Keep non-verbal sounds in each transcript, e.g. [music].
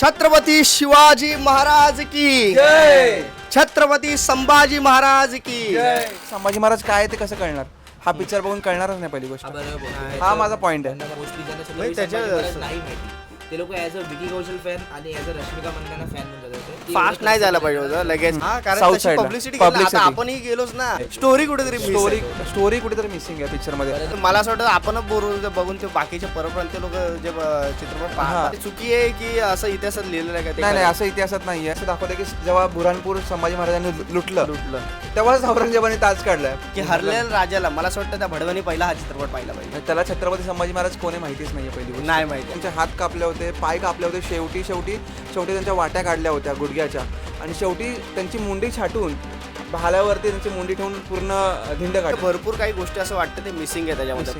छत्रपती शिवाजी महाराज की। जय। छत्रपती संभाजी महाराज की। संभाजी महाराज काय आहे ते कसं कळणार? हा पिक्चर बघून कळणारच नाही पहिली गोष्ट. हा माझा point आहे. त्याच्या- नाही ते लोक as a Vicky Kaushal fan आणि as a Rashmika Mandanna fan म्हणून फास्ट नाही झालं पाहिजे होतं लगेच हा कारण side ला. पब्लिसिटी आपणही गेलोच ना. स्टोरी कुठेतरी स्टोरी. स्टोरी कुठेतरी मिसिंग आहे पिक्चरमध्ये. मला असं वाटतं आपणच बोर बघून ते बाकीचे परप्रांतीय लोक जे चित्रपट पाहतात चुकी आहे की असं इतिहासात लिहिलेलं आहे का नाही नाही? असं इतिहासात नाही असं दाखवलं की जेव्हा बुरहानपूर संभाजी महाराजांनी लुटलं लुटलं. तेव्हाच औरंगजेबाने ताज काढलाय. की हरलेल्या राजाला मला असं वाटतं त्या भडवणी पहिला हा चित्रपट पाहिला पाहिजे. त्याला छत्रपती संभाजी महाराज कोणी माहितीच नाहीये पहिली नाही माहिती. त्यांचे हात कापले होते पाय कापले होते शेवटी शेवटी शेवटी त्यांच्या वाट्या काढल्या होत्या गुडघ्याच्या. आणि शेवटी त्यांची मुंडी छाटून भाल्यावरती त्यांची मुंडी ठेवून पूर्ण धिंड काढली. भरपूर काही गोष्टी असं वाटतं ते मिसिंग आहे त्याच्यामध्ये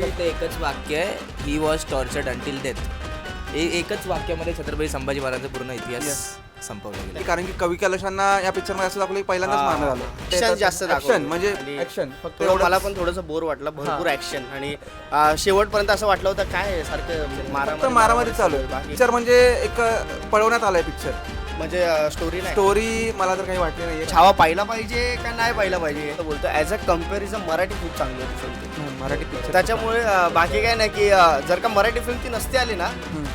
फक्त एकच वाक्य आहे he was tortured until death एकच वाक्यामध्ये छत्रपती संभाजी महाराजांचा पूर्ण इतिहास. संपवला गेला कारण की कवी कलशांना या पिक्चरमध्ये असं दाखवलं की पहिल्यांदाच हा, मारण्यात. आलं Action जास्त दाखवलं. ऍक्शन म्हणजे आणि ऍक्शन फक्त एवढं. मला पण थोडंसं बोर वाटलं भरपूर ऍक्शन आणि अं, शेवटपर्यंत असं वाटलं होतं काय सारखं मारा फक्त मारामारी चालू आहे. बाकी पिक्चर म्हणजे एक पळवण्यात आलाय पिक्चर म्हणजे स्टोरी नाही. स्टोरी मला तर काही वाटली नाहीये. छावा पाहिला पाहिजे का नाही पाहिला पाहिजे? बोलतो ऍज अ कंपॅरिझन मराठी खूप चांगली होती film ती. हं, मराठी पिक्चर त्याच्यामुळे बाकी काय नाही की जर का मराठी फिल्म ती नसती आली ना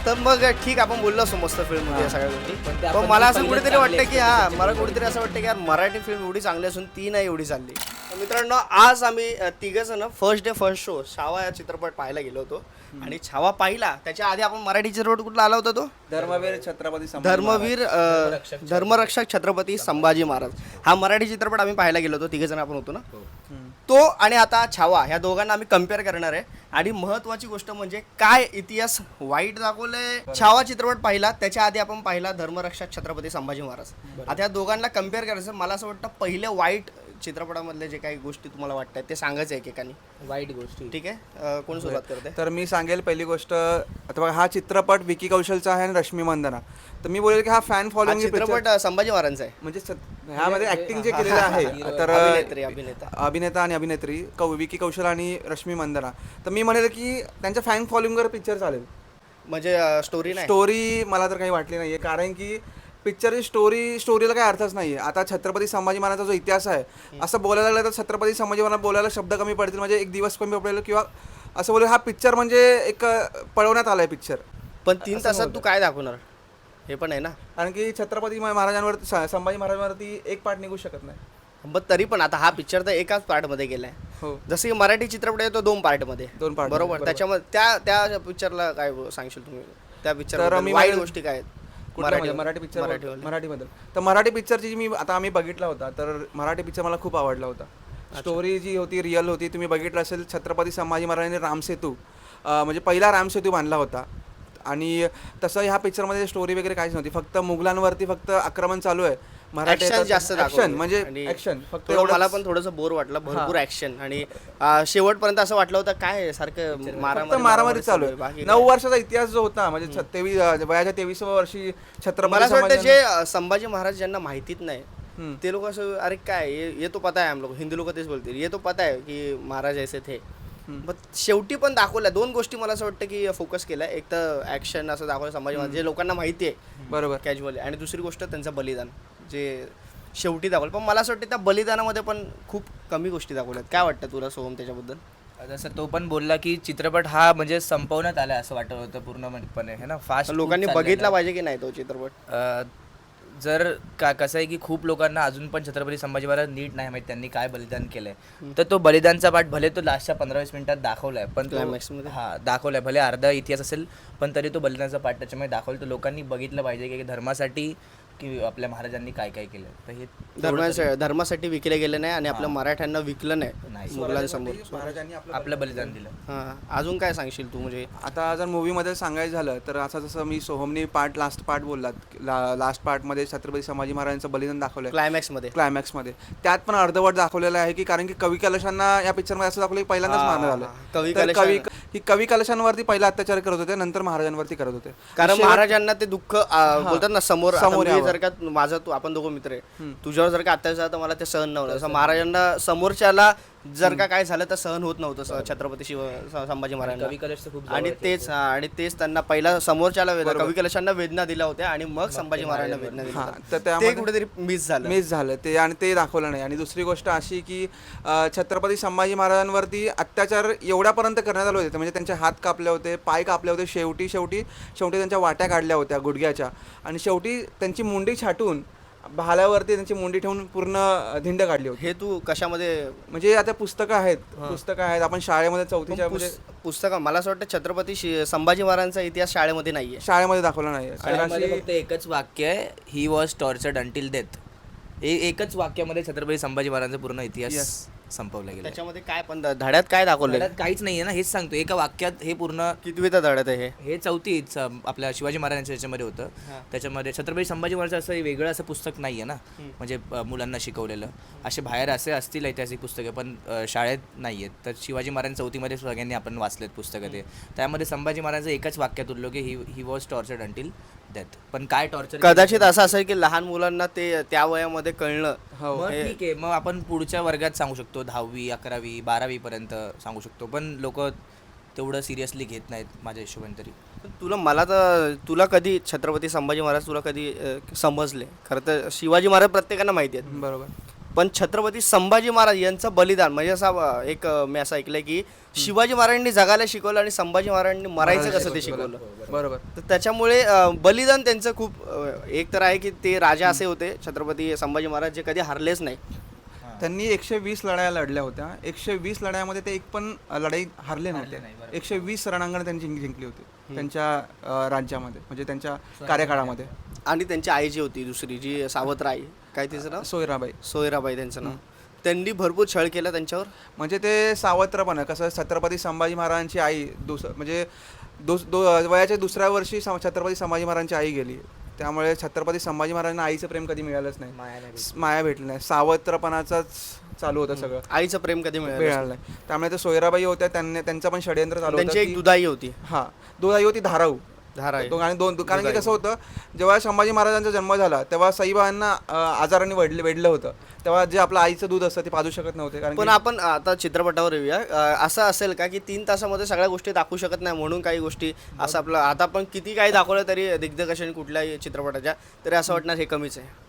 तर मग ठीक आपण बोललो असतो मस्त फिल्ममध्ये या सगळ्या गोष्टी. पण मला असं कुठेतरी वाटतं की हा मला. कुठेतरी असं वाटतं की यार मराठी फिल्म एवढी चांगली असून ती नाही एवढी चालली. तर मित्रांनो आज आम्ही तिघ जण first day first show Chhaava या चित्रपट पाहायला गेलो होतो. आणि छावा पाहिला त्याच्या आधी आपण मराठी चित्रपट कुठला आला होता तो? धर्मवीर छत्रपती संभाजी धर्मवीर धर्मरक्षक छत्रपती संभाजी महाराज. हा मराठी चित्रपट आम्ही पाहायला गेलो होतो तिघे जण आपण होतो ना? तो आणि आता छावा ह्या दोघांना आम्ही कंपेअर करणार आहे. आणि महत्वाची गोष्ट म्हणजे काय इतिहास वाईट दाखवलंय? छावा चित्रपट पाहिला त्याच्या आधी आपण पाहिला धर्मरक्षक छत्रपती संभाजी महाराज. आता या दोघांना कंपेअर करायचं मला असं वाटतं पहिले वाईट चित्रपटामधले जे काही गोष्टी तुम्हाला वाटतात ते सांगायचं एकेकाने? वाईट गोष्टी. ठीक आहे? अ, कोण सुरुवात करते? तर मी सांगेल पहिली गोष्ट आता बघा हा चित्रपट विकी कौशलचा आहे आणि रश्मी मंदना. तर मी बोलेल की हा फॅन हा फॉलोइंग चित्रपट अ, संभाजी महाराजांचा आहे. म्हणजे सत- ह्यामध्ये ऍक्टिंग जे केलेलं आहे तर अभिनेता. अभिनेता आणि अभिनेत्री कौ विकी कौशल आणि रश्मी मंदना. तर मी म्हणेल की त्यांच्या फॅन फॉलोइंगवर पिक्चर चालेल. म्हणजे स्टोरी नाही? स्टोरी मला तर काही वाटली नाहीये कारण की पिक्चरची स्टोरी स्टोरीला काही अर्थच नाहीये. आता छत्रपती संभाजी महाराजांचा जो इतिहास आहे असं बोलायला लागलं तर छत्रपती संभाजी महाराज बोलायला शब्द कमी पडतील. म्हणजे एक दिवस कमी पडेल किंवा असं बोलू हा पिक्चर म्हणजे एक पळवण्यात आलाय पिक्चर पण तीन तासात तू काय दाखवणार? हे पण आहे ना. कारण की छत्रपती महाराजांवर संभाजी महाराजांवरती एक पार्ट निघू शकत नाही. पण तरी पण आता हा पिक्चर तर एकाच पार्टमध्ये गेलाय. हो. जसं की मराठी चित्रपट आहे तो दोन पार्टमध्ये. दोन मध्ये, बरोबर. त्याच्यामध्ये त्या त्या पिक्चरला काय सांगशील तुम्ही? त्या पिक्चर वाईट गोष्टी काय आहेत? कुठल्या मध्ये? मराठी पिक्चर. मराठीबद्दल तर मराठी पिक्चरची जी मी आता आम्ही बघितला होता तर मराठी पिक्चर मला खूप आवडला होता. स्टोरी जी होती रिअल होती तुम्ही बघितलं असेल छत्रपती संभाजी महाराजांनी रामसेतू म्हणजे पहिला रामसेतू बांधला होता. आणि तसं ह्या पिक्चरमध्ये स्टोरी वगैरे काहीच नव्हती. फक्त मुघलांवरती फक्त आक्रमण चालू आहे. मराठी Action जास्त ऍक्शन दाखवली. म्हणजे आणि ऍक्शन फक्त थोडं मला एवढंच. पण थोडंसं बोर वाटलं भरपूर ऍक्शन आणि अं, शेवटपर्यंत असं वाटलं होतं काय आहे, सारखं फक्त मारामारी मारामारी चालू आहे. बाकी नऊ वर्षाचा इतिहास जो होता म्हणजे तेवीस वयाच्या तेविसाव्या वर्षी छत्रपती मला असं वाटतं संभाजी जे अं, संभाजी महाराज ज्यांना माहितीच नाही. ते लोक असं अरे काय ये, ये तो पता है हम लोग हिंदू लोक तेच बोलतील ये तो पता है की महाराज ऐसे थे. पण शेवटी पण दाखवल्या दोन गोष्टी मला असं वाटतं की फोकस केला एक तर ऍक्शन असं दाखवलं संभाजी महाराज जे लोकांना माहिती आहे बरोबर. कॅज्युअली आणि दुसरी गोष्ट त्यांचं बलिदान. जे शेवटी दाखवलं. पण मला असं वाटतं त्या बलिदानामध्ये पण खूप कमी गोष्टी दाखवल्यात. काय वाटतं तुला सोहम त्याच्याबद्दल? जसं तो पण बोलला की चित्रपट हा म्हणजे संपवण्यात आला असं वाटत होतं पूर्णपणे है ना? फास्ट लोकांनी बघितला पाहिजे की नाही तो चित्रपट? जर का कसं आहे की खूप लोकांना अजून पण छत्रपती संभाजी महाराज नीट नाही माहीत त्यांनी काय बलिदान केलंय. तर तो बलिदानचा पाठ भले तो लास्टच्या पंधरा वीस मिनिटात दाखवलाय पण तो. हा दाखवलाय. भले अर्धा इतिहास असेल पण तरी तो बलिदानचा पाठ त्याच्यामध्ये दाखवलं. तर लोकांनी बघितलं पाहिजे की धर्मासाठी की आपल्या महाराजांनी काय काय केलं? तर हे धर्मा धर्मासाठी विकले गेले नाही आणि आपल्या मराठ्यांना विकलं नाही मुघलांसमोर. महाराजांनी आपलं बलिदान दिलं. हा. अजून काय सांगशील तू म्हणजे? आता जर मूवीमध्ये सांगायचं झालं तर असं जसं मी सोहमनी पार्ट लास्ट पार्ट बोललात लास्ट पार्टमध्ये छत्रपती संभाजी महाराजांचं बलिदान दाखवलंय. क्लायमॅक्समध्ये. क्लायमॅक्समध्ये त्यात पण अर्धवट दाखवलेलं आहे की कारण की कवी कलशांना या पिक्चरमध्ये असं दाखवलं की पहिल्यांदाच हा, हा. कवी कवी की कवी कलशांवरती पहिला अत्याचार करत होते नंतर महाराजांवरती करत होते. कारण महाराजांना ते दुःख बोलतात ना समोर समोर. जर का माझा तू आपण दोघं मित्र आहे. तुझ्यावर जर का अत्याचार तर मला ते सहन नव्हतं. असं महाराजांना समोरच्याला जर का काय झालं तर सहन होत नव्हतं स- छत्रपती शिव स- संभाजी महाराजांना. कवी कलश तर खूप आणि तेच हा, आणि तेच त्यांना पहिला समोरच्याला वेदना कवी कलशांना वेदना दिल्या होत्या आणि मग संभाजी महाराजांना वेदना दिल्या हा, होत्या. तर ते त्यामध्ये कुठेतरी मिस झालं. मिस झालं. ते आणि ते दाखवलं नाही. आणि दुसरी गोष्ट अशी की अं, छत्रपती संभाजी महाराजांवरती अत्याचार एवढ्यापर्यंत करण्यात आले होते. म्हणजे त्यांचे हात कापले होते पाय कापले होते शेवटी शेवटी शेवटी त्यांच्या वाट्या काढल्या होत्या गुडघ्याच्या. आणि शेवटी त्यांची मुंडी छाटून भाल्यावरती त्यांची मुंडी ठेवून पूर्ण धिंड काढली होती. हे तू कशामध्ये म्हणजे आता पुस्तकं आहेत. पुस्तकं आहेत. आपण शाळेमध्ये चौथीच्या म्हणजे पुस- पुस्तकं मला असं वाटतं छत्रपती शि- संभाजी महाराजांचा इतिहास शाळेमध्ये नाहीये. शाळेमध्ये दाखवला नाही फक्त एकच वाक्य आहे he was tortured until death एकच वाक्यामध्ये छत्रपती संभाजी महाराजांचा पूर्ण इतिहास संपवला गेला त्याच्यामध्ये काय पण ध- धड्यात काय दाखवलं धड्यात काहीच नाहीये ना हेच सांगतो एका वाक्यात हे पूर्ण कितवीचा धड्यात आहे हे? हे चौथी आपल्या शिवाजी महाराजांच्या याच्यामध्ये होतं. त्याच्यामध्ये छत्रपती संभाजी महाराज असं वेगळं असं पुस्तक नाही आहे ना म्हणजे अ, मुलांना शिकवलेलं. असे बाहेर असे असतील ऐतिहासिक पुस्तकं पण अ, शाळेत नाही आहेत तर शिवाजी महाराज चौथीमध्ये सगळ्यांनी आपण वाचलेत पुस्तकं ते. त्यामध्ये संभाजी महाराज एकच वाक्यात उरलो की he he was tortured until death पण काय टॉर्चर कदाचित असं असेल की लहान मुलांना ते त्या वयामध्ये कळणं हो ठीक आहे. मग आपण पुढच्या वर्गात सांगू शकतो दहावी अकरावी बारावी पर्यंत सांगू शकतो. पण लोक तेवढं सिरियसली घेत नाहीत माझ्या हिशोबाने तरी. पण तुला मला तर तुला कधी छत्रपती संभाजी महाराज तुला कधी अ, समजले? खरं तर शिवाजी महाराज प्रत्येकांना माहिती आहेत. बरोबर. पण छत्रपती संभाजी महाराज यांचं बलिदान म्हणजे असा एक मी असं ऐकलंय की शिवाजी महाराजांनी जगायला शिकवलं आणि संभाजी महाराजांनी मरायचं कसं ते शिकवलं. बरोबर. तर त्याच्यामुळे बलिदान त्यांचं खूप एक तर आहे की ते राजा असे होते छत्रपती संभाजी महाराज जे कधी हरलेच नाही. त्यांनी एकशे वीस लढाया लढल्या होत्या. एकशे वीस लढायामध्ये ते एक पण लढाई हरले नव्हते. एकशे वीस रणांगण त्यांनी जिंक- जिंकली होती. त्यांच्या राज्यामध्ये म्हणजे त्यांच्या कार्यकाळामध्ये. आणि त्यांची आई जी होती दुसरी जी सावत्र आई काय तिचं नाव? सोयराबाई. सोयराबाई त्यांचं नाव. त्यांनी भरपूर छळ केला त्यांच्यावर? म्हणजे ते सावत्रपण. कसं छत्रपती संभाजी महाराजांची आई दुस म्हणजे दुस दो वयाच्या दुसऱ्या वर्षी सं- छत्रपती संभाजी महाराजांची आई गेली. त्यामुळे छत्रपती संभाजी महाराजांना आईचं प्रेम कधी मिळालंच नाही. स- माया भेटली नाही. सावत्रपणाचाच चालू होतं सगळं. आईचं प्रेम कधी मिळालं मिळालं नाही. त्यामुळे ते सोयराबाई होत्या त्यांनी त्यांचं पण षडयंत्र चालू होतं त्यांची एक की- दुधाई होती. हा. दोन आई होती धाराऊ. धारा आहे. आणि दोन. कारण की कसं होतं जेव्हा संभाजी महाराजांचा जन्म झाला तेव्हा साईबाबांना अं, आजाराने वेढले वेढलं होतं. तेव्हा जे आपलं आईचं दूध असतं ते पाजू शकत नव्हते. कारण पण की आपण आता चित्रपटावर येऊया. अं, असं असेल का की तीन तासामध्ये सगळ्या गोष्टी दाखवू शकत नाही म्हणून काही गोष्टी असं आपलं आता पण किती काही दाखवलं तरी दिग्दर्शन कुठल्याही चित्रपटाच्या तरी असं वाटणार हे कमीच आहे.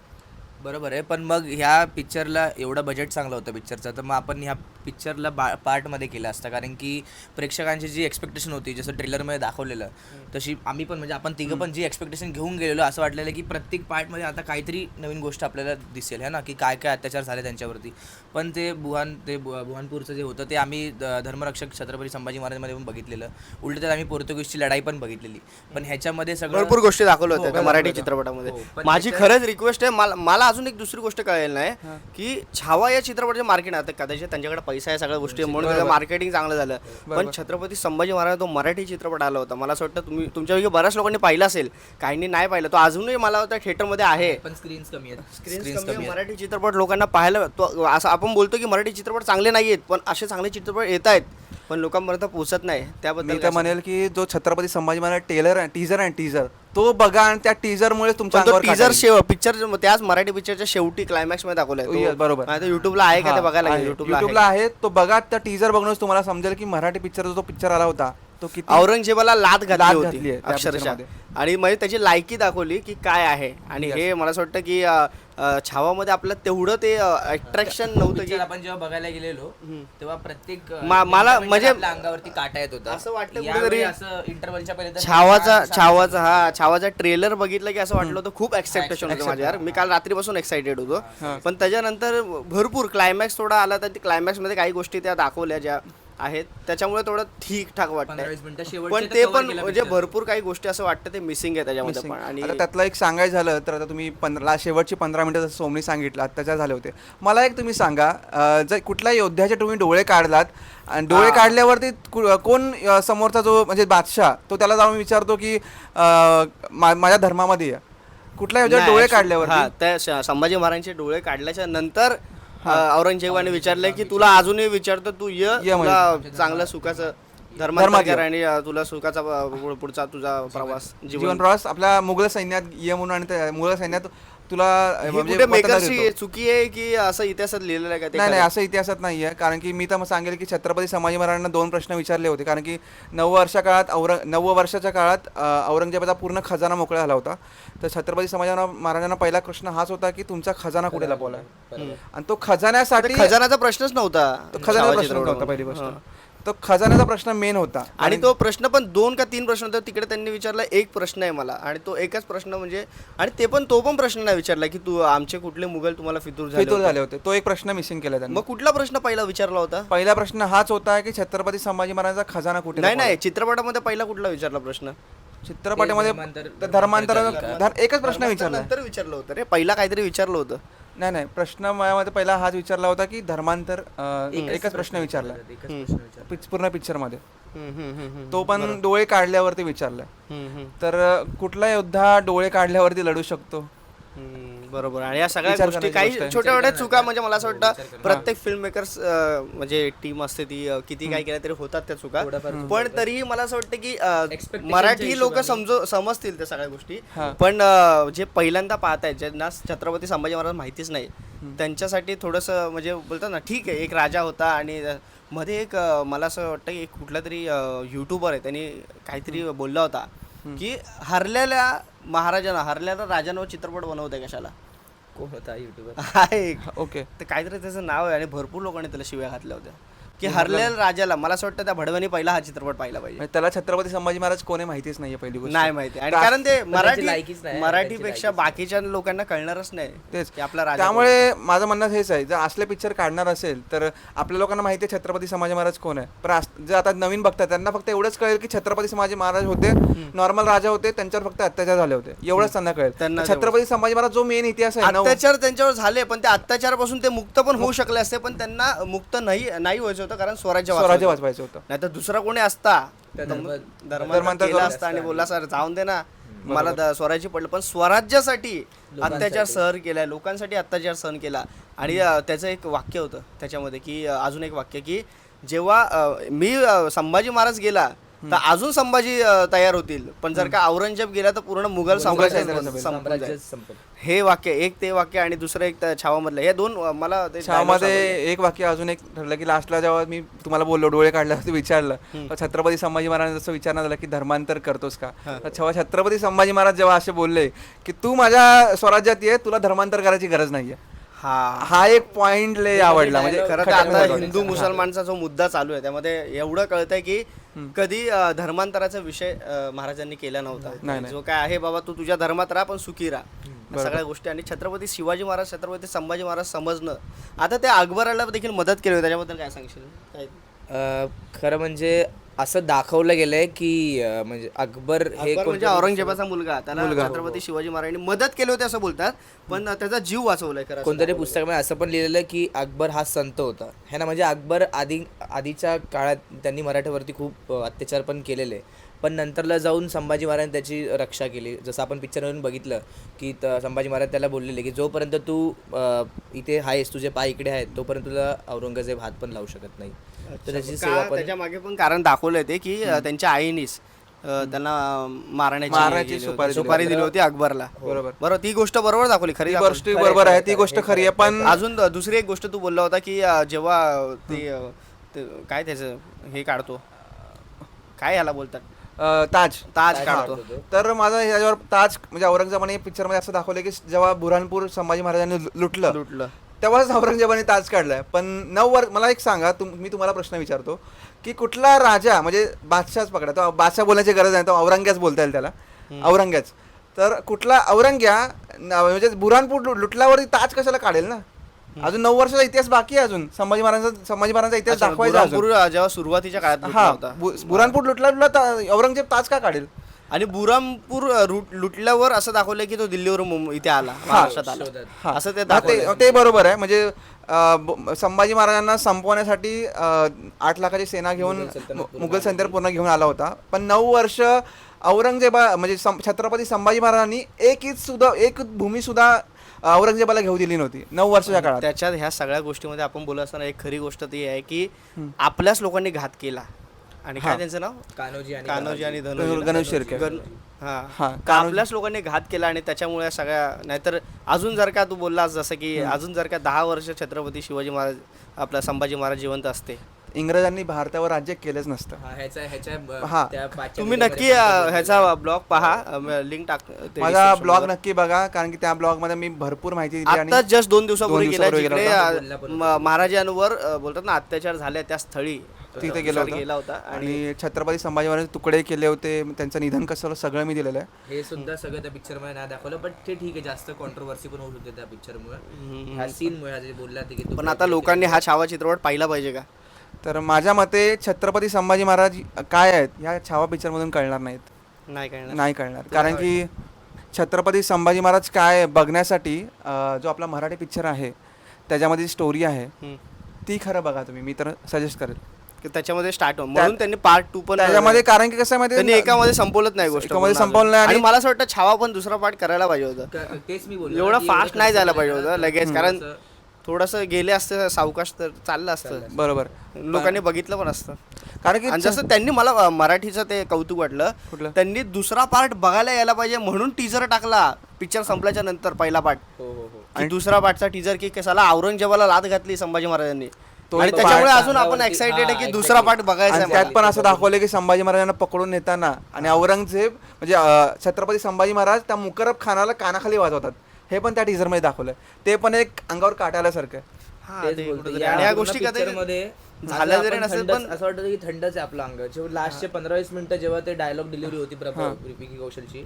बरोबर आहे. पण मग ह्या पिक्चरला एवढं बजेट चांगलं होतं पिक्चरचं तर मग आपण ह्या पिक्चरला बा पार्टमध्ये केलं असतं. कारण की प्रेक्षकांची जी एक्सपेक्टेशन होती जसं ट्रेलरमध्ये दाखवलेलं तशी आम्ही पण म्हणजे आपण तिघं पण जी एक्सपेक्टेशन घेऊन गेलेलो असं वाटलेलं की प्रत्येक पार्टमध्ये आता काहीतरी नवीन गोष्ट आपल्याला दिसेल है ना? की काय काय अत्याचार झाले त्यांच्यावरती. पण ते बुहान ते बुहानपूरचं जे होतं ते आम्ही धर्मरक्षक छत्रपती संभाजी महाराजमध्ये पण बघितलेलं. उलट तर आम्ही पोर्तुगीजची लढाई पण बघितलेली. पण ह्याच्यामध्ये सगळं भरपूर गोष्टी दाखवल्या होत्या हो, मराठी. चित्रपटामध्ये. हो, माझी खरंच रिक्वेस्ट आहे मला मला अजून एक दुसरी गोष्ट कळेल नाही की छावा या चित्रपटाचे मार्केट आता कदाचित त्यांच्याकडे पैसा आहे सगळ्या गोष्टी आहे, म्हणून त्याचं मार्केटिंग चांगलं झालं. पण छत्रपती संभाजी महाराज तो मराठी चित्रपट आला होता. मला असं वाटतं तुम्ही तुमच्यापैकी बऱ्याच लोकांनी पाहिला असेल. काहींनी नाही पाहिलं. तो अजूनही मला वाटतं थिएटरमध्ये आहे. पण स्क्रीन्स कमी आहेत. स्क्रीन्स कमी मराठी चित्रपट लोकांना पाहायला तो असं आपण बोलतो की मराठी चित्रपट चांगले नाही आहेत पण असे चांगले चित्रपट येत आहेत. पण लोकांपर्यंत पोहोचत नाही. त्याबद्दल मी तर म्हणेल की जो छत्रपती संभाजी महाराज टेलर आहे टीजर आहे टीजर तो बघा आणि त्या टीजरमुळे तुमच्या टीजर येईल. शेव पिक्चर त्याच मराठी पिक्चरच्या शेवटी क्लायमॅक्समध्ये दाखवलाय बरोबर. युट्यूबला आहे का ते बघायला. लागेल युट्यूबला युट्यूबला आहे तो बघा त्या टीजर बघूनच तुम्हाला समजेल की मराठी पिक्चर जो पिक्चर आला होता तो किती औरंगजेबाला लात घातली लाथ होती घातली आहे त्या अक्षरशः. आणि म्हणजे त्याची लायकी दाखवली की काय आहे आणि हे मला असं वाटतं की अं, छावामध्ये आपलं तेवढं ते अट्रॅक्शन नव्हतं की आपण जेव्हा बघायला गेलेलो तेव्हा प्रत्येक अ, मा- मला म्हणजे- आपल्या अंगावरती काटा येत होता. असं वाटलं असं इंटरव्हलच्या पहिले छावाचा छावाचा हा छावाचा ट्रेलर बघितलं की असं वाटलं होतं खूप एक्साइटेशन होतं माझ्या यार मी काल रात्रीपासून एक्साइटेड होतो. पण त्याच्यानंतर भरपूर क्लायमॅक्स थोडा आला तर क्लायमॅक्समध्ये काही गोष्टी त्या दाखवल्या ज्या आहेत. त्याच्यामुळे थोडं वीस मिनिटं शेवटचे पण ते पण म्हणजे. भरपूर काही गोष्टी असं वाटतं ते मिसिंग आहे त्याच्यामध्ये पण. आणि त्यातलं एक सांगायचं झालं तर आता तुम्ही पंधरा शेवटची पंधरा मिनिटं जसं सोमनी सांगितलं अत्याचार झाले होते. मला एक तुम्ही सांगा जर कुठल्या योद्ध्याचे तुम्ही डोळे काढलात आणि डोळे काढल्यावरती कोण समोरचा जो म्हणजे बादशाह तो त्याला जाऊन विचारतो की माझ्या धर्मामध्ये कुठल्या डोळे काढल्यावर हा संभाजी महाराजांचे डोळे काढल्याच्या नंतर औरंगजेबाने विचारलंय की तुला अजूनही विचारतो तू ये. तुला चांगलं सुखाचं धर्मांतर कर आणि तुला सुखाचा पुढचा तुझा प्रवास जीवन प्रवास. आपल्या मुघल सैन्यात ये म्हणून आणि मुघल सैन्यात तुला म्हणजे मेकरची. चुकी आहे की असं इतिहासात लिहिलेलं आहे का नाही नाही? असं इतिहासात नाही आहे. कारण की मी तर मग सांगेल की छत्रपती संभाजी महाराजांना दोन प्रश्न विचारले होते. कारण की नऊ वर्षा काळात औरंग नव्वद वर्षाच्या काळात औरंगजेबाचा पूर्ण खजाना मोकळा झाला होता. तर छत्रपती संभाजी महाराजांना पहिला प्रश्न हाच होता की तुमचा खजाना कुठे लपवला? आणि तो खजान्यासाठी खजानाचा प्रश्नच नव्हता. खजाना प्रश्न रोडवर. होता पहिली गोष्ट. तो खजान्याचा प्रश्न मेन होता. आणि तो प्रश्न पण दोन का तीन प्रश्न होते तिकडे त्यांनी विचारला एक प्रश्न आहे मला. आणि तो एकच प्रश्न म्हणजे आणि ते पण तो पण प्रश्न नाही विचारला की तू आमचे कुठले मुघल तुम्हाला फितूर झाले फितूर होते? झाले होते. तो एक प्रश्न मिसिंग केला त्यांनी. मग कुठला प्रश्न पहिला विचारला होता? पहिला प्रश्न हाच होता की छत्रपती संभाजी महाराजांचा खजाना कुठे नाही? नाही चित्रपटामध्ये पहिला कुठला विचारला प्रश्न? चित्रपटामध्ये धर्मांतर- तर धर्मांतर धर- एकच प्रश्न विचारला. नंतर विचारलं होतं रे. पहिला काहीतरी विचारलं होतं. नाही नाही. प्रश्न माझ्यामध्ये पहिला हाच विचारला होता की धर्मांतर अं, एकच प्रश्न विचारला. एकच प्रश्न विचारला. पिच- पूर्ण पिक्चरमध्ये. तो पण डोळे काढल्यावरती विचारला. तर अं, कुठला योद्धा डोळे काढल्यावरती लढू शकतो? बरोबर. आणि या सगळ्या विचार गोष्टी करण्याची काही गोष्ट आहे. छोट्या छोट्या चुका म्हणजे मला असं वाटतं प्रत्येक फिल्म मेकर्स म्हणजे टीम असते ती अं, किती काय केलं तरी होतात त्या चुका. पण तरीही मला असं वाटतं की अं, मराठी लोक हिशोबाने. समजू समजतील त्या सगळ्या गोष्टी. पण अं, जे पहिल्यांदा पाहत आहेत ज्यांना छत्रपती संभाजी महाराज माहितीच नाही त्यांच्यासाठी थोडंसं म्हणजे बोलतात ना ठीक आहे एक राजा होता आणि अं, मध्ये एक अं, मला असं वाटतं की एक कुठला तरी युट्यूबर आहे त्यांनी काहीतरी बोलला होता की हरलेल्या महाराजांना हरलेल्या राजांवर चित्रपट बनवते कशाला? कोण होता युट्यूबर आहे. ओके. तर काहीतरी त्याचं नाव आहे आणि भरपूर लोकांनी त्याला शिव्या घातल्या होत्या. की हरलेल्या राजाला मला असं वाटतं त्या भडव्यानी पहिला हा चित्रपट पाहिला पाहिजे. म्हणजे त्याला छत्रपती संभाजी महाराज कोणी माहितीच नाहीये पहिली गोष्ट. नाही माहिती. आणि कारण ते मराठी लायकीच नाही, मराठीपेक्षा बाकीच्या लोकांना कळणारच नाही तेच. की आपला राजा त्यामुळे माझं म्हणणं हेच आहे जर असले पिक्चर काढणार असेल तर आपल्या लोकांना माहिती आहे छत्रपती संभाजी महाराज कोण आहे. पण आस- जे आता नवीन बघतात त्यांना फक्त एवढंच कळेल की छत्रपती संभाजी महाराज होते नॉर्मल राजा होते त्यांच्यावर फक्त अत्याचार झाले होते. एवढंच त्यांना कळेल. त्यांना तर छत्रपती संभाजी महाराज जो मेन इतिहास आहे अत्याचार त्यांच्यावर झाले पण ते अत्याचारापासून ते मुक्त पण होऊ शकले असते पण त्यांना मुक्त नाही नाही व्हायचं. होतं कारण स्वराज्य स्वराज्य होतं. वाचवायचं होतं. नाही तर दुसरा कोणी असता धर्मांतर केला केलं असता आणि बोलला सर जाऊन दे ना. मला द- स्वराज्य पडलं. पण स्वराज्यासाठी अत्याचार सहन केलाय लोकांसाठी अत्याचार सहन केला. आणि अं, त्याचं एक वाक्य होतं त्याच्यामध्ये की अं, अजून एक वाक्य की जेव्हा अं, मी अं, संभाजी महाराज गेला तर अजून संभाजी तयार होतील. पण जर का औरंगजेब गेला तर पूर्ण मुघल साम्राज्य हे वाक्य एक ते वाक्य आणि दुसरं एक छावामधलं. हे दोन मला आवडले. एक वाक्य अजून एक ठरलं की लास्टला जेव्हा मी तुम्हाला बोललो डोळे काढल्यावरती विचारलं तर छत्रपती संभाजी महाराज जसं विचारण्यात आलं की धर्मांतर करतोस का? तर छत्रपती संभाजी महाराज जेव्हा असे बोलले की तू माझ्या स्वराज्यात ये तुला धर्मांतर करायची गरज नाहीये. हा. हा एक पॉइंट लय आवडला. म्हणजे खरं तर खटाक आता. हिंदू मुसलमानचा जो मुद्दा चालू आहे त्यामध्ये एवढं कळतंय की कधी अं, धर्मांतराचा विषय अं, महाराजांनी केला नव्हता. जो काय आहे बाबा तू तुझ्या धर्मात राहा पण सुखी राहा. या सगळ्या गोष्टी. आणि छत्रपती शिवाजी महाराज छत्रपती संभाजी महाराज समजणं. आता त्या अकबराला देखील मदत केली होती. त्याच्याबद्दल काय सांगशील? काय? अं, खरं म्हणजे असं दाखवलं गेलंय की अं, म्हणजे अकबर हे अकबर म्हणजे कोणत्या- औरंगजेबाचा मुलगा. त्याला छत्रपती शिवाजी महाराजांनी मदत केली होती असं बोलतात पण त्याचा जीव वाचवलाय खरं असं कोणतरी दाखवलंय. पुस्तकामध्ये असं पण लिहिलेलं की अकबर हा संत होता. है ना म्हणजे अकबर आधी आधीच्या काळात त्यांनी मराठ्यावरती खूप अ, अत्याचार पण केलेले. पण नंतरला जाऊन संभाजी महाराजांनी त्याची रक्षा केली. जसं आपण पिक्चरवरून बघितलं की त- संभाजी महाराज त्याला बोललेले की जोपर्यंत तू इथे आहेस तुझे पाय इकडे आहेत तोपर्यंत तुला औरंगजेब हात पण लावू शकत नाही. तर त्याची का- सेवा पण त्याच्यामागे पण कारण दाखवलंय ते की त्यांच्या आईनीच त्यांना मारण्याची हे- सुपारी दिली. सुपारी दिली होती. अकबरला. बरोबर. बरोबर ती गोष्ट बरोबर दाखवली खरी ती दाखवली. गोष्ट बरोबर आहे ती गोष्ट खरी आहे पण अजून दुसरी एक गोष्ट तू बोलला होता की जेव्हा ते काय त्याचं हे काढतो. काय याला बोलतात? अं, ताज. ताज काढतो. तर माझं ह्याच्यावर ताज म्हणजे औरंगजेबाने पिक्चरमध्ये असं दाखवलं की जेव्हा बुरहानपूर संभाजी महाराजांनी लु- लुटलं लुटलं. तेव्हाच औरंगजेबाने ताज काढलाय. पण नऊ वर्ष मला एक सांगा तुम मी तुम्हाला प्रश्न विचारतो की कुठला राजा म्हणजे बादशाहच पकडा तो बादशाह बोलायची गरज नाही तो औरंग्याच बोलता येईल त्याला. औरंग्याच. तर कुठला औरंग्या न- म्हणजे बुरहानपूर लु- लुटल्यावरती ताज कशाला काढेल ना? अजून नऊ वर्षाचा इतिहास बाकी आहे अजून. संभाजी महाराजांचा संभाजी महाराजांचा इतिहास दाखवायचा अजून. जेव्हा सुरुवातीच्या काळात लुटला हा होता. बु- लुटला लुटला तर औरंगजेब ताज का काढेल? आणि बुरामपूर रुट- लुटल्यावर असं दाखवलं की तो दिल्लीवरून मुंब- इथे आला महाराष्ट्रात आला. हा. असं ते हा, दाखवलंय. ते बरोबर आहे. म्हणजे अं, ब- संभाजी महाराजांना संपवण्यासाठी अं, आठ लाखाची सेना घेऊन मुघल सैन्य पूर्ण घेऊन आला होता. पण नऊ वर्ष औरंगजेबा म्हणजे सं- छत्रपती संभाजी महाराजांनी एक इंच सुद्धा एक भूमी सुद्धा औरंगजेबाला घेऊ दिली नव्हती. नऊ वर्षाच्या काळात. त्याच्यात ह्या सगळ्या गोष्टीमध्ये आपण बोलत असताना एक खरी गोष्ट ती आहे की आपल्याच लोकांनी घात केला. आणि काय त्यांचं नाव? कान्होजी आणि कान्होजी आणि गणेश शिर्के. हा. हा, आपल्याच लोकांनी घात केला आणि त्याच्यामुळे सगळ्या नाहीतर अजून जर का तू बोललास जसं की अजून जर का दहा वर्ष छत्रपती शिवाजी महाराज आपला संभाजी महाराज जिवंत असते. इंग्रजांनी भारतावर राज्य केलंच नसतं. हा, ह्याच्या ह्याच्या अ, हा. त्या पाचच्या तुम्ही नक्की अं, ह्याचा ब्लॉग पहा लिंक टाक ते माझा description ब्लॉग वर. नक्की बघा कारण की त्या ब्लॉगमध्ये मी भरपूर माहिती दिली आणि जस्ट दोन दिवसापूर्वी दोन गेला दिवसापूर्वी जिकडे गेला. होता. बोलला पण अं, म- महाराजांवर अं, बोलतात ना अत्याचार झाले त्या स्थळी. तिथे गेला होता. गेला होता आणि आणि छत्रपती संभाजी महाराज तुकडे केले होते त्यांचं निधन कसं झालं सगळं मी दिलेलं आहे. हे सुद्धा सगळं त्या पिक्चरमध्ये नाही दाखवलं पण ते ठीक आहे जास्त कॉन्ट्रोवर्सी पण होऊ शकते त्या पिक्चर मुळे. ह्या सीन मुळे जे बोलला ते की तू पण आता लोकांनी हा छावा चित्रपट पाहिला पाहिजे का? तर माझ्या मते छत्रपती संभाजी महाराज काय आहेत ह्या छावा पिक्चरमधून कळणार नाहीत. नाही कळणार. नाही कळणार. कारण की छत्रपती संभाजी महाराज काय आहे बघण्यासाठी अं, जो आपला मराठी पिक्चर आहे त्याच्यामध्ये जी स्टोरी आहे. ती खरं बघा तुम्ही. मी तर सजेस्ट करेल. की त्याच्यामध्ये स्टार्ट हो म्हणून त्यांनी पार्ट टू पण त्याच्यामध्ये कारण की कसं आहे त्यांनी माहिती एकामध्ये संपवलंच नाही गोष्ट एकामध्ये पूर्ण. संपवलं नाही. आणि आणि- मला असं वाटतं छावा पण दुसरा पार्ट करायला पाहिजे होतं. क- तेच मी बोललो एवढं फास्ट नाही नाही पाहिजे झाला, होतं लगेच. कारण थोडंसं- गेले असते सावकाश तर चाललं असतं. बरोबर. लोकांनी बघितलं पण असतं. कारण की आणि जसं त्यांनी मला मराठीचं ते कौतुक वाटलं कुठलं? त्यांनी दुसरा पार्ट बघायला यायला पाहिजे म्हणून टीजर टाकला. पिक्चर संपल्याच्या नंतर पहिला पार्ट हो हो हो. की दुसरा पार्टचा टीजर की कसाला औरंगजेबाला लाद घातली संभाजी महाराजांनी. आणि त्याच्यामुळे अजून आपण एक्साइटेड आहे की. दुसरा पार्ट बघायचा आणि आहे. त्यात. पण असं दाखवलं की संभाजी महाराजांना पकडून नेताना आणि औरंगजेब म्हणजे छत्रपती संभाजी महाराज त्या मुकरब खानाला कानाखाली वाजवतात. हे पण त्या टीजरमध्ये दाखवलंय ते पण एक अंगावर. हा, ते. कुठंतरी. या आणि ह्या पूर्ण गोष्टी कधी मध्ये झालं जरी आपण नसेल पण- असं वाटतं की थंडच आहे आपलं अंग. जेव्हा लास्टचे पंधरा वीस मिनिटं जेव्हा ते डायलॉग डिलिव्हरी होती प्रभा विकी कौशलची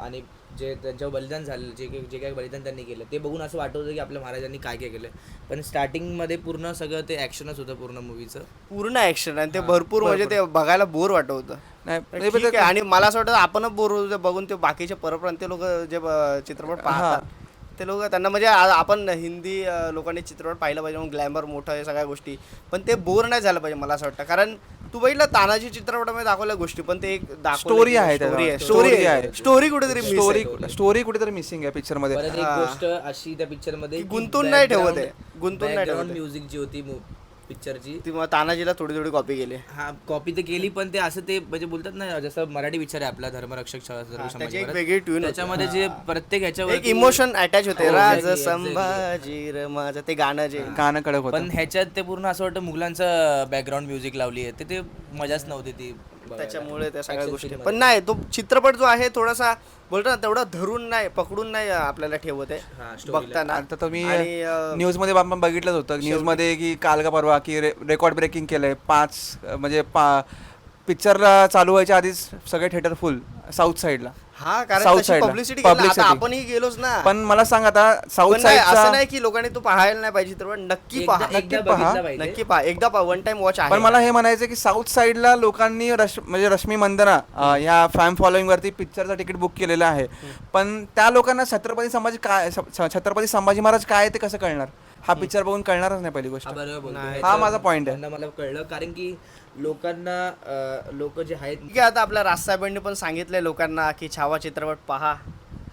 आणि जे त्यांच्यावर बलिदान झालं जे काही जे काही बलिदान त्यांनी केलं ते बघून असं वाटत होतं की आपल्या महाराजांनी काय काय केलं. पण स्टार्टिंगमध्ये पूर्ण सगळं ते ऍक्शनच होतं पूर्ण मूवीचं पूर्ण ऍक्शन आणि ते भरपूर म्हणजे ते बघायला बोर वाटत होतं. नाही आणि मला असं वाटतं आपणच बोर होतो बघून ते बाकीचे परप्रांतीय लोक जे चित्रपट पाहतात. ते लोक त्यांना म्हणजे आपण हिंदी लोकांनी चित्रपट पाहिलं पाहिजे म्हणून ग्लॅमर मोठं हे सगळ्या गोष्टी पण ते बोर नाही झालं पाहिजे मला असं वाटतं कारण तू बघितलं तानाजी चित्रपटामध्ये दाखवल्या गोष्टी पण ते एक Story आहे स्टोरी आहे. स्टोरी Story आहे आहे. स्टोरी कुठेतरी स्टोरी आहे. स्टोरी कुठेतरी मिसिंग आहे पिक्चरमध्ये गोष्ट अशी त्या पिक्चरमध्ये गुंतून नाही ठेवत आहे. गुंतून नाही ठेवत आहे. म्युझिक जी होती पिक्चरची. ती मग तानाजीला थोडी थोडी कॉपी केली. हा कॉपी तर केली पण ते असं ते म्हणजे बोलतात ना जसं मराठी पिक्चर आहे आपला धर्मरक्षक त्याची एक. वेगळी ट्यून त्याच्यामध्ये जे प्रत्येक ह्याच्यावर एक इमोशन अटॅच होते. हो, राज संभाजी र माझं ते गाणं जे. गाणं कडक होतं. पण ह्याच्यात ते पूर्ण असं वाटतं मुघलांचं बॅकग्राऊंड म्युझिक लावली आहे. ते ते मजाच नव्हती ती. बघायला. त्याच्यामुळे त्या सगळ्या गोष्टी. पण नाही तो चित्रपट जो आहे थोडासा बोलतो ना तेवढा धरून नाही पकडून नाही आपल्याला ठेवत आहे. बघताना. आता तुम्ही न्यूजमध्ये आपण बघितलंच होतं. न्यूजमध्ये की काल का परवा की रेकॉर्ड ब्रेकिंग केलंय. पाच म्हणजे पा पिक्चरला चालू व्हायच्या आधीच सगळे थिएटर फुल साऊथ साईडला हा कारण तशी. Publicity Publicity. आपणही गेलोच ना. पण मला सांग आता साऊथ पण नाही, असं साईडचा नाही की लोकांनी तो पाहायला नाही पाहिजे चित्रपट नक्की एकदा- पहा. एकदा पहा. बघितला पाहिजे. नक्की पहा. एकदा पहा. वन टाइम वॉच आहे. पण मला हे म्हणायचं की साऊथ साईडला लोकांनी रश म्हणजे रश्मी मंदना अं, ह्या फॅन फॉलोईंग वरती पिक्चरचं तिकीट बुक केलेलं आहे. पण त्या लोकांना छत्रपती संभाजी काय छ- छत्रपती संभाजी महाराज काय आहे ते कसं कळणार? हा पिक्चर बघून कळणारच नाही पहिली गोष्ट. हा बरोबर माझा point आहे. मला कळलं कारण की लोकांना लोक जे आहेत ठीक आहे आता आपल्या राजसाहेबांनी पण सांगितलंय लोकांना की छावा चित्रपट पहा.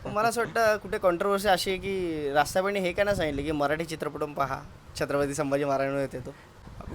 मला असं वाटतं कुठे कॉन्ट्रोवर्सी अशी आहे की राजसाहेबांनी हे काय नाही सांगितलं की मराठी चित्रपट पहा. छत्रपती संभाजी महाराजांवर येते तो.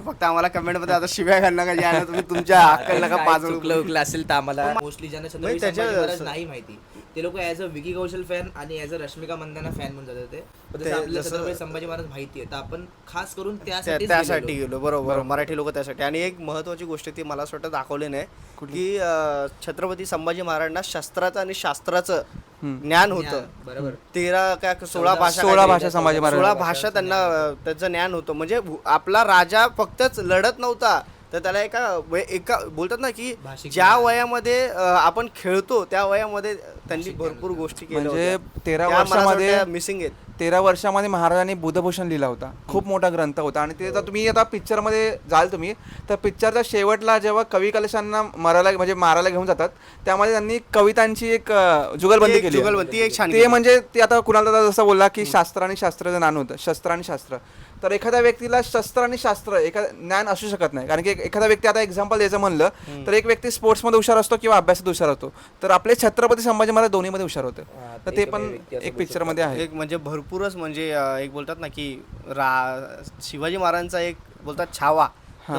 फक्त आम्हाला कमेंटमध्ये आता शिव्या घालणं का जे ना तुम्ही तुमच्या अक्कल नका पाजळू. चुकलं उकलं असेल तर आम्हाला. मोस्टली ज्यांना नाही माहिती. ते लोक as a Vicky Kaushal fan आणि as a Rashmika Mandanna fan म्हणून जातात ते. पण ते जसं आपल्याला जसं- छत्रपती संभाजी महाराज माहिती आहे तर आपण खास करून त्या- त्यासाठी गेलो. बरोबर मराठी लोक त्यासाठी. आणि एक महत्वाची गोष्ट ती मला असं वाटतं दाखवली नाही की अं, छत्रपती संभाजी महाराजांना शस्त्राचं आणि शास्त्राचं ज्ञान होतं. बरोबर. तेरा काय सोळा भाषा सोळा काहीतरी. भाषा संभाजी महाराज. सोळा भाषा त्यांना अं, त्याचं ज्ञान होतं. म्हणजे भू- आपला राजा फक्तच लढत नव्हता. तर त्याला एका वय- एका बोलतात ना की ज्या वयामध्ये आपण खेळतो त्या वयामध्ये त्यांनी भरपूर गोष्टी केल्या म्हणजे. तेरा वर्षामध्ये मिसिंग आहेत. तेरा वर्षामध्ये महाराजांनी बुधभूषण लिहिला होता. खूप मोठा ग्रंथ होता. आणि ते आता तुम्ही आता पिक्चरमध्ये जाल तुम्ही तर पिक्चरच्या शेवटला जेव्हा कवी कलशांना मारायला म्हणजे मारायला घेऊन जातात त्यामध्ये त्यांनी कवितांची एक जुगलबंदी केली. जुगलबंदी, ती एक छान ते म्हणजे ते आता कुणाला दादा जसं बोलला की शास्त्र आणि शास्त्राचं ज्ञान होतं. शस्त्र आणि शास्त्र. तर एखाद्या व्यक्तीला शस्त्र आणि शास्त्र एखाद ज्ञान असू शकत नाही. कारण की एक- एखादा व्यक्ती आता एक्झाम्पल द्यायचं म्हणलं तर एक व्यक्ती स्पोर्ट्समध्ये हुशार असतो किंवा अभ्यासात हुशार असतो. तर आपले छत्रपती संभाजी महाराज दोन्हीमध्ये हुशार होते. तर ते पण एक पिक्चरमध्ये आहे. एक म्हणजे भरपूरच म्हणजे एक बोलतात ना की रा शिवाजी महाराजांचा एक बोलतात छावा.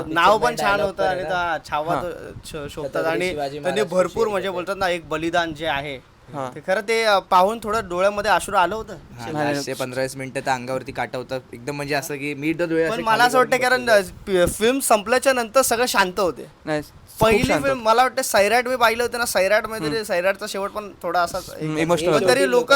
नाव पण छान होतं आणि छावा तो श- शोभतात. छत्रपती आणि त्यांनी भरपूर म्हणजे बोलतात ना एक बलिदान जे आहे हा. ते खरं ते अं, पाहून थोडं डोळ्यामध्ये अश्रू आलं होतं. हा, लास्टचे पंधरा वीस मिनिटं तर अंगावरती काटा होतं. एकदम म्हणजे असं की मी तर डोळे पण असे मला खाली असं वाटतं कारण फिल्म संपल्याच्या नंतर सगळं शांत होते. नाही खूप पहिली शांत फिल्म मला वाटतं सैराट मी पाहिलं होतं ना सैराटमध्ये सैराटचा शेवट पण थोडा असा हम्म, emotional पण तरी लोक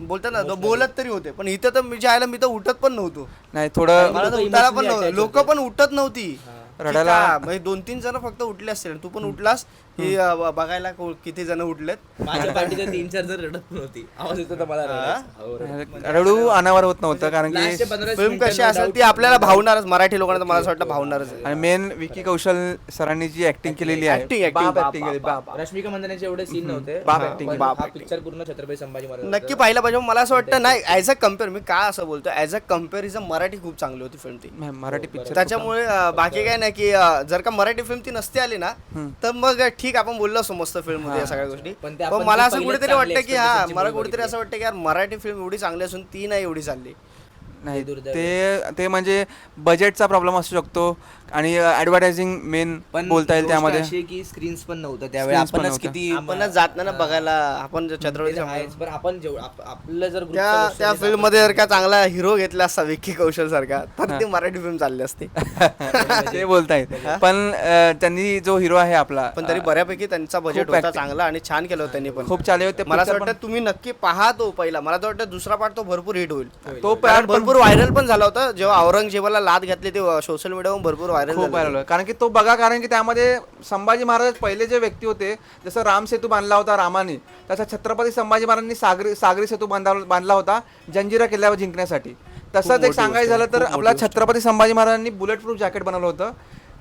बोलतात ना बोलत तरी होते. पण इथं तर मी जे आयला मी तर उठत पण नव्हतो. नाही थोडं मला तर उठायला पण नव्हतं. लोक पण उठत नव्हती. रडायला-? म्हणजे दोन तीन जण फक्त उठले असतील तू पण उठलास? की अं, बघायला को- किती जण उठलेत. माझ्या पाठीत तीन चार जर रडत पण होती आवाज येतो मला रडायचं. हो, रडत. रडू अनावर होत नव्हतं कारण लास्टचे की 15 फिल्म मिनिटं कशी no असेल doubt ती आपल्याला भावणारच मराठी लोकांना तर मला असं वाटतं भावणारच आहे. आणि मेन विकी कौशल सरांनी जी ऍक्टिंग केलेली आहे. Acting, acting, बाप बाप, ऍक्टिंग केली बाप. रश्मिका मंदनाचे एवढे सीन नव्हते बाप हा, acting, पण बाप हा acting. पिक्चर पूर्ण छत्रपती संभाजी महाराज नक्की पाहिलं पाहिजे. मला असं वाटतं नाही ऍज अ कंपेअर मी काय असं बोलतो ऍज अ कंपॅरिझन मराठी खूप चांगली होती फिल्म ती. मराठी पिक्चर त्याच्यामुळे अं, बाकी काय नाही की अं, जर का मराठी फिल्म ती नसती आली ना तर मग ठीक आपण बोललो असतो मस्त फिल्ममध्ये या सगळ्या गोष्टी. पण ते पण आपण मला ती असं पहिलेच कुठेतरी चांगली वाटतं की हा मला movie कुठेतरी असं वाटतं की यार मराठी फिल्म एवढी चांगली असून ती नाही एवढी चालली. नाही दुर्दैव. ते ते म्हणजे बजेटचा प्रॉब्लेम असू शकतो. आणि ऍडव्हर्टायझिंग मेन पण बोलता येईल त्यामध्ये. अशी आहे की स्क्रीन्स पण नव्हतं त्यावेळी. Screens पण आपणच नव्हत्या. किती आपणच जात नाही ना बघायला. आपण जर छत्रपती पण आपण जेवढं आप- आपलं जर group त्या त्या फिल्ममध्ये जर का चांगला हिरो घेतला असता विक्की कौशल सारखा तर ती मराठी फिल्म चालली असती. [laughs] ते बोलता येईल. पण अं, त्यांनी जो हिरो आहे आपला पण तरी बऱ्यापैकी त्यांचा बजेट खूप होता acting- चांगला आणि छान केलं होतं त्यांनी पण. खूप चालले होते. मला असं picture वाटतं तुम्ही नक्की पहा तो पहिला. मला तर वाटतं दुसरा पार्ट तो भरपूर हिट होईल. तो कारण part पण भरपूर व्हायरल पण झाला होता. जेव्हा औरंगजेबाला लाद घातली ते सोशल मीडियावर भरपूर व्हायरल खूप व्हायरल. कारण की तो बघा कारण की त्यामध्ये संभाजी महाराज पहिले जे व्यक्ती होते जसं राम सेतू बांधला होता रामाने तसा छत्रपती संभाजी महाराजांनी सागरी सागरी सेतू बांधा बांधला होता जंजिरा किल्ल्यावर जिंकण्यासाठी. तसंच एक सांगायचं झालं तर आपला छत्रपती संभाजी महाराजांनी बुलेट प्रूफ जॅकेट बनवलं होतं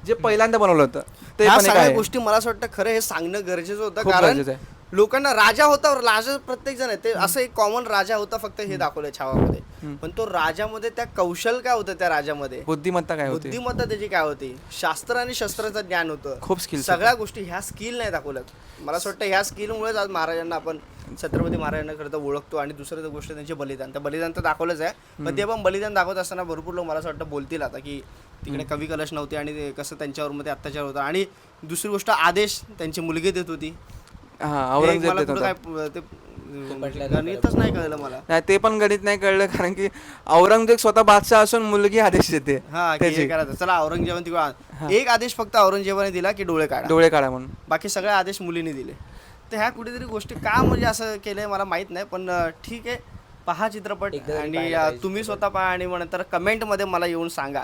जे पहिल्यांदा बनवलं होतं. ते ह्या पण एक सगळ्या आहे. गोष्टी मला असं वाटतं खरं हे सांगणं गरजेचं होतं. खूप कारण गरजेचं आहे. लोकांना राजा होता राजा प्रत्येक जण आहे. ते असं एक कॉमन राजा होता फक्त हे दाखवलंय छावामध्ये. पण तो राजामध्ये त्या कौशल काय होतं त्या राजामध्ये? बुद्धिमत्ता काय होती? बुद्धिमत्ता त्याची काय होती? शास्त्र आणि शस्त्राचं ज्ञान होतं. खूप skills सगळ्या गोष्टी ह्या स्किल नाही दाखवल्यात. मला असं वाटतं ह्या स्किलमुळेच आज महाराजांना आपण छत्रपती महाराजांना खरं तर ओळखतो आणि दुसरं गोष्ट त्यांचे बलिदान. तर बलिदान तर दाखवलंच आहे. पण ते पण बलिदान दाखवत असताना भरपूर लोक मला असं वाटतं बोलतील आता की तिकडे कवी कलश नव्हते आणि कसं त्यांच्यावर मध्ये अत्याचार होता. आणि दुसरी गोष्ट आदेश त्यांची मुलगी देत होती. हा औरंगजेब देत होता. ते गणितच नाही कळलं मला. नाही ते पण गणित नाही कळलं कारण की औरंगजेब स्वतः बादशाह असून मुलगी आदेश देते हा की हे त्याची करायचं चला औरंगजेबाने तिकडे एक आदेश फक्त औरंगजेबाने दिला की डोळे काढा. डोळे काढा म्हणून. बाकी सगळे आदेश मुलीने दिले. तर ह्या कुठेतरी गोष्टी का म्हणजे असं केलंय मला माहीत नाही पण अं, ठीक आहे. पहा चित्रपट आणि अं, तुम्ही स्वतः पहा आणि मग नंतर कमेंटमध्ये मला येऊन सांगा.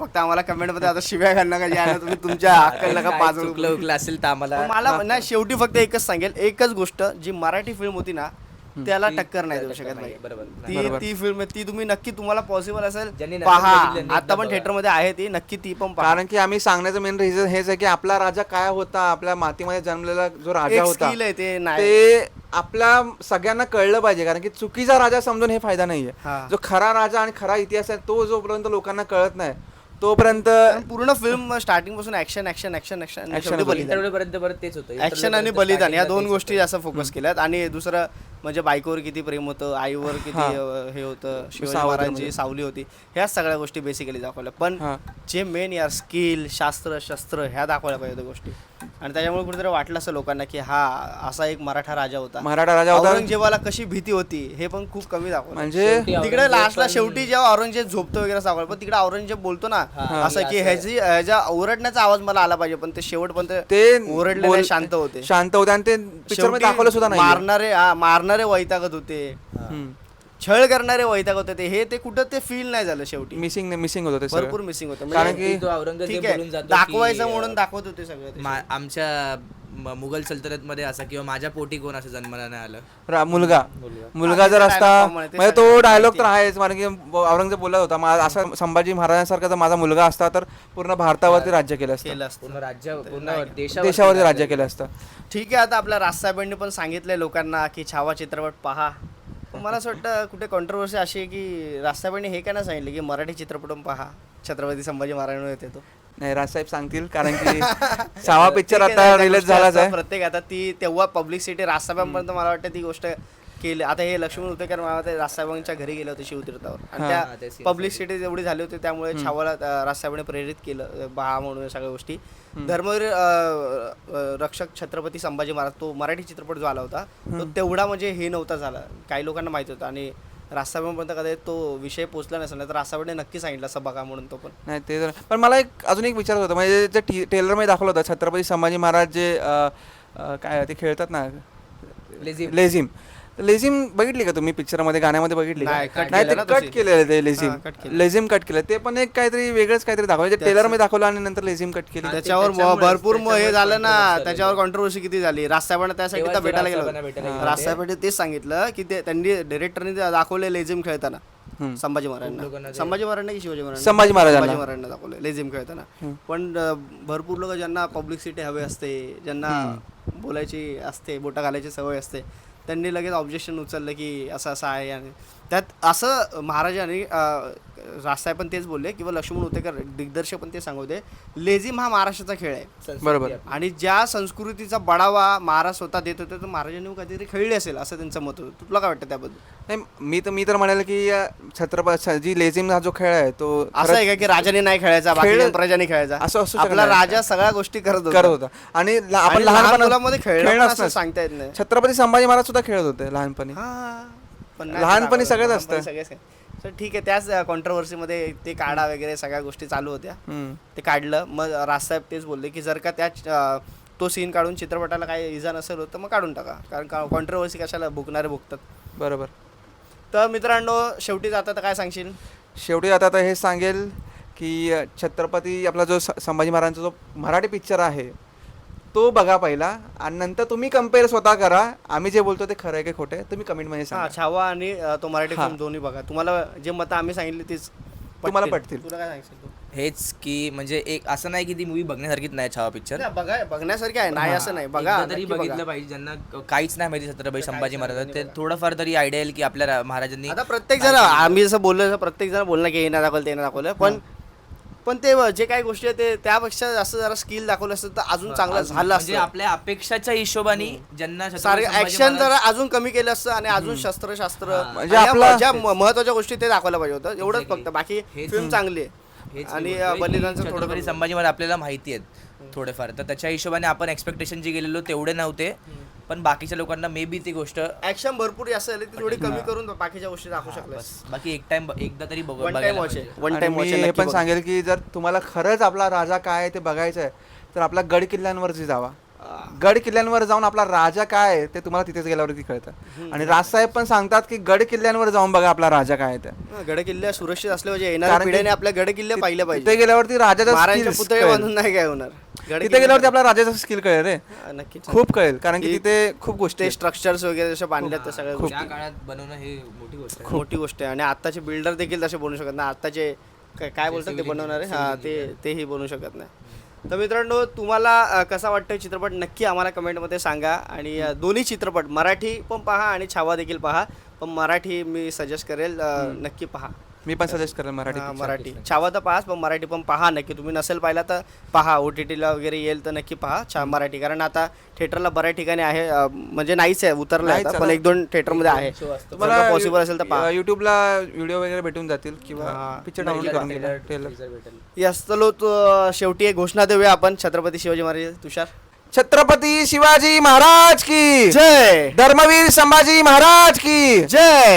फक्त आम्हाला कमेंटमध्ये आता शिव्या घालणं का? जे ना तुम्ही तुमच्या [laughs] अक्कल नका पाजळू. चुकलं उकलं असेल तर आम्हाला. मला नाही शेवटी फक्त एकच सांगेल. एकच गोष्ट जी मराठी फिल्म होती ना त्याला टक्कर नाही देऊ शकत नाही. बरोबर. ती ती फिल्म ती तुम्ही नक्की तुम्हाला पॉसिबल असेल. पहा आता पण. थिएटरमध्ये आहे ती नक्की ती पण पहा. कारण की आम्ही सांगण्याचं मेन रिझन हेच आहे की आपला राजा काय होता आपल्या मातीमध्ये जन्मलेला जो राजा होता ते आपल्या सगळ्यांना कळलं पाहिजे. कारण की चुकीचा राजा समजून हे फायदा नाहीये. जो खरा राजा आणि खरा इतिहास आहे तो जोपर्यंत लोकांना कळत नाही तोपर्यंत पूर्ण film स्टार्टिंगपासून action action action action Action आणि बलिदान. इंटरव्ह्यू परत तेच होतं. ऍक्शन आणि बलिदान या दोन गोष्टी जास्त फोकस केल्यात. आणि दुसरं म्हणजे बायकोवर किती प्रेम होतं आईवर किती हा. अं, हे होतं शिवाजी सावत्र महाराजांची म्हणजे. सावली होती. ह्या सगळ्या गोष्टी बेसिकली दाखवल्या. पण. जे मेन यार स्किल शास्त्र शस्त्र ह्या दाखवल्या पाहिजे होत्या गोष्टी. आणि त्याच्यामुळे कुठेतरी वाटलं असं लोकांना की हा असा एक मराठा राजा होता. मराठा राजा होता. औरंगजेबाला कशी भीती होती हे पण खूप कमी दाखवलं. म्हणजे तिकडे लास्टला शेवटी जेव्हा औरंगजेब झोपतो वगैरे सावळ पण तिकडे औरंगजेब बोलतो ना असं की ह्याची ह्याच्या ओरडण्याचा आवाज मला आला पाहिजे पण ते शेवट पण ते ओरडले बोल- शांत होते. शांत होते आणि ते पिक्चरमध्ये शेवटी दाखवलं सुद्धा नाही मारणारे हा, मारणारे वैतागत होते. छळ करणारे वैतागत होते हे ते कुठं ते फील नाही झालं शेवटी. मिसिंग मिसिंग होतं ते सगळं. भरपूर मिसिंग होतं. कारण म्हणजे की तो औरंगजेब ठीक बोलून दाखवायचं की, म्हणून दाखवत होते सगळं ते. मा- आमच्या म- मुघल सल्तनत मध्ये असा किंवा माझ्या पोटी कोण असं जन्माला नाही आलं? रा- मुलगा. मुलगा. जर ते असता dialogue common आहे, ते म्हणजे तो सगळ्यांना डायलॉग तर आहेच. कारण की ब- औरंगजेब बोलत होता मा- असा संभाजी महाराजांसारखा जर माझा मुलगा असता तर पूर्ण भारतावरती राज्य केलं असतं. केलं असतं. पूर्ण राज्य पूर्ण देशावर देशावरती राज्य केलं असतं. ठीक आहे आता आपल्या राजसाहेबांनी पण सांगितलंय लोकांना की छावा चित्रपट पहा. मला असं वाटतं कुठे कॉन्ट्रोवर्सी अशी आहे की राजसाहेबांनी हे काय नाही सांगितलं की मराठी चित्रपट पण पहा? छत्रपती संभाजी महाराजांवर येते तो. नाही राजसाहेब सांगतील कारण की [laughs] सावा पिक्चर आता रिलीज झालाच आहे. प्रत्येक आता ती तेव्हा पब्लिसिटी राजसाहेबांपर्यंत मला वाटतं ती गोष्ट केले. आता हे लक्ष्मण होते कारण मला राजसाहेबांच्या घरी गेले होते शिवतीर्थावर. आणि त्या पब्लिसिटी एवढी झाली होती त्यामुळे छावाला राजसाहेबांनी प्रेरित केलं बहा म्हणून सगळ्या गोष्टी. धर्मवीर रक्षक छत्रपती संभाजी महाराज तो मराठी चित्रपट जो आला होता तो तेवढा म्हणजे हे नव्हता झाला. काही लोकांना माहिती होतं आणि राजसाहेबांपर्यंत कदाचित तो विषय पोहोचला नसेल तर राजसाहेबांनी नक्की सांगितलं असं बघा म्हणून तो पण. नाही ते तर पण मला एक अजून एक विचारत होतं म्हणजे जे टी टेलरमध्ये दाखवलं होतं छत्रपती संभाजी महाराज जे काय ते खेळतात ना लेझिम. लेझिम. लेझिम बघितली का तुम्ही पिक्चरमध्ये गाण्यामध्ये बघितली? नाही, cut नाही केलं ना ते कट तशी. केलेलं ते लेझिम. हा, cut केलं. लेझिम कट केलं. ते पण एक काहीतरी वेगळंच काहीतरी दाखवलं. म्हणजे टेलरमध्ये दाखवलं आणि नंतर लेझिम कट केली. त्याच्यावर त्याच्यामुळेच- भरपूर म- हे झालं ना त्याच्यावर कॉन्ट्रोवर्सी किती झाली? राजसाहेबांना त्यासाठी तेव्हाच भेटायला गेलो भेटायला गेले तेच सांगितलं की ते त्यांनी डिरेक्टरने दाखवले लेझिम खेळताना. संभाजी महाराजांना. संभाजी महाराजांना की शिवाजी महाराजांना? संभाजी महाराजांना. संभाजी महाराजांना दाखवले लेझिम खेळताना. पण अं, भरपूर लोक ज्यांना पब्लिसिटी हवी असते ज्यांना बोलायची असते बोटा घालायची सवय असते त्यांनी लगेच ऑब्जेक्शन उचललं की असं असं आहे आणि त्यात असं महाराजांनी राजसाहेब पण तेच बोलले किंवा लक्ष्मण होतेकर दिग्दर्शक पण ते सांगवते लेझिम हा महाराष्ट्राचा खेळ आहे. संस्कृती बरोबर. आणि ज्या संस्कृतीचा बढावा महाराज स्वतः देत होते तर महाराजांनी काहीतरी खेळली असेल असं त्यांचं मत होतं. तुला काय वाटतं त्याबद्दल? नाही मी तर मी तर म्हणेल की छत्रपती जी लेझिम हा जो खेळ आहे तो असं आहे का की राजाने नाही खेळायचा बाकी खेळ- प्रजाने खेळायचा? असं असू आपला. राजा सगळ्या गोष्टी करत करत होता. आणि ला- आपण लहान लहानपणा मुलामध्ये असं सांगता येत नाही. छत्रपती संभाजी महाराज सुद्धा खेळत होते लहानपणी. लहानपणी सगळंच असतं. सगळेच. तर ठीक आहे त्याच कॉन्ट्रोवर्सीमध्ये ते काढा वगैरे सगळ्या गोष्टी चालू होत्या. ते काढलं. मग राजसाहेब तेच बोलले की जर का त्या तो सीन काढून चित्रपटाला काही इजा नसेल होत तर मग काढून टाका. कारण का कॉन्ट्रोवर्सी कशाला भुकणारे भुकतात बरोबर. तर मित्रांनो शेवटी जाता तर काय सांगशील? शेवटी आता तर हे सांगेल की छत्रपती आपला जो संभाजी महाराजांचा जो मराठी पिक्चर आहे तो बघा पहिला आणि नंतर तुम्ही कंपेअर स्वतः करा. आम्ही जे बोलतो ते खरं आहे की खोटं आहे? तुम्ही कमेंटमध्ये हा सांगा. छावा आणि अं, तो मराठी हा. फिल्म दोन्ही बघा. तुम्हाला जे मतं आम्ही सांगितली तीच तुम्हाला पटतील. तुला काय सांगशील तू? हेच की म्हणजे एक असं नाही की ती मूवी बघण्यासारखीच नाही छावा पिक्चर नाही, बघा बघण्यासारखी आहे. नाही असं नाही. बघा तरी नक्की बघा. बघितलं पाहिजे. ज्यांना क- काहीच नाही माहिती छत्रपती संभाजी महाराज ते थोडंफार तरी आयडिया येईल की आपल्या रा- महाराजांनी आता प्रत्येक जण आम्ही जसं बोललो तसं प्रत्येक जण बोलला की हे नाही दाखवलं ते नाही दाखवलं पण पण ते जे काही गोष्टी आहेत ते त्यापेक्षा जास्त जरा स्किल दाखवलं असतं तर अजून चांगलं झालं म्हणजे असतं. आपल्या अपेक्षाच्या हिशोबाने ज्यांना सारे ऍक्शन जरा अजून कमी केलं असतं आणि अजून शस्त्र शास्त्र म्हणजे आणि आपला- या ज्या म- महत्त्वाच्या गोष्टी ते दाखवायला पाहिजे होतं. एवढंच फक्त. बाकी हेच- फिल्म चांगली आहे. हेच आणि मी बोलतोय की बलिदानचं थोडं छत्रपती संभाजी महाराज आपल्याला माहिती आहेत थोडेफार. तर त्याच्या हिशोबाने आपण एक्सपेक्टेशन जे गेलेलो तेवढे नव्हते. पण बाकीच्या लोकांना मे बी ती गोष्ट ऍक्शन भरपूर जास्त झाली ती थोडी कमी करून बाकीच्या गोष्टी दाखवू बस. बाकी एक टाइम एकदा तरी बघ वन टाइम बघायला वॉच पाहिजे. आहे. वन आणि टाइम मी वॉच हे पण सांगेल की जर तुम्हाला खरंच आपला राजा काय आहे ते बघायचं आहे तर आपल्या गड किल्ल्यांवरती जावा. गड किल्ल्यांवर जाऊन आपला राजा काय आहे ते तुम्हाला तिथेच गेल्यावरती कळतं. आणि राजसाहेब पण सांगतात की गड किल्ल्यांवर जाऊन बघा आपला राजा काय आहे ते. गड किल्ले सुरक्षित असले पाहिजे. येणाऱ्या पिढ्याने आपल्या गड किल्ले पाहिले तिथे पाहिजे गेल्यावरती राजाचा महाराजांचे skills पुतळे. बांधून नाही काय होणार. तिथे गेल्यावरती आपला राजाचा स्किल कळेल रे. नक्कीच खूप कळेल कारण की तिथे खूप गोष्टी ते. स्ट्रक्चर्स वगैरे जसे बांधल्यात त्या सगळ्या गोष्टी. त्या काळात बनवणं हे मोठी गोष्ट आहे. मोठी गोष्ट आहे. आणि आताचे बिल्डर देखील तसे बनवू शकत नाही. आताचे काय काय बोलतात ते बनवणारे? हा ते तेही बनवू शकत नाही. तर मित्रांनो तुम्हाला अ, कसा वाटतं चित्रपट? नक्की आम्हाला कमेंटमध्ये सांगा. आणि अ, दोन्ही चित्रपट मराठी पण पहा आणि छावा देखील पहा. पण मराठी मी सजेस्ट करेल अ, नक्की पहा. मी पण सजेस्ट करेल मराठी हा, picture. मराठी. छावा तर पाहाच पण मराठी पण पहा. नक्की तुम्ही नसेल पाहिला तर पहा. ओ टी टीला वगैरे येईल तर नक्की पहा. छा मराठी. कारण आता थिएटरला बऱ्याच ठिकाणी आहे अ, म्हणजे नाहीच आहे उतरलं नाहीच आता, आहे पण एक दोन थिएटरमध्ये आहे. तुम्हाला पॉसिबल असेल तर पहा. युट्यूबला व्हिडिओ वगैरे भेटून जातील किंवा हा. पिक्चर डाउनलोड करून घ्या यस चलो तो शेवटी एक घोषणा देऊया आपण. छत्रपती शिवाजी महाराज तुषार. छत्रपती शिवाजी महाराज की! जय! धर्मवीर संभाजी महाराज की! जय!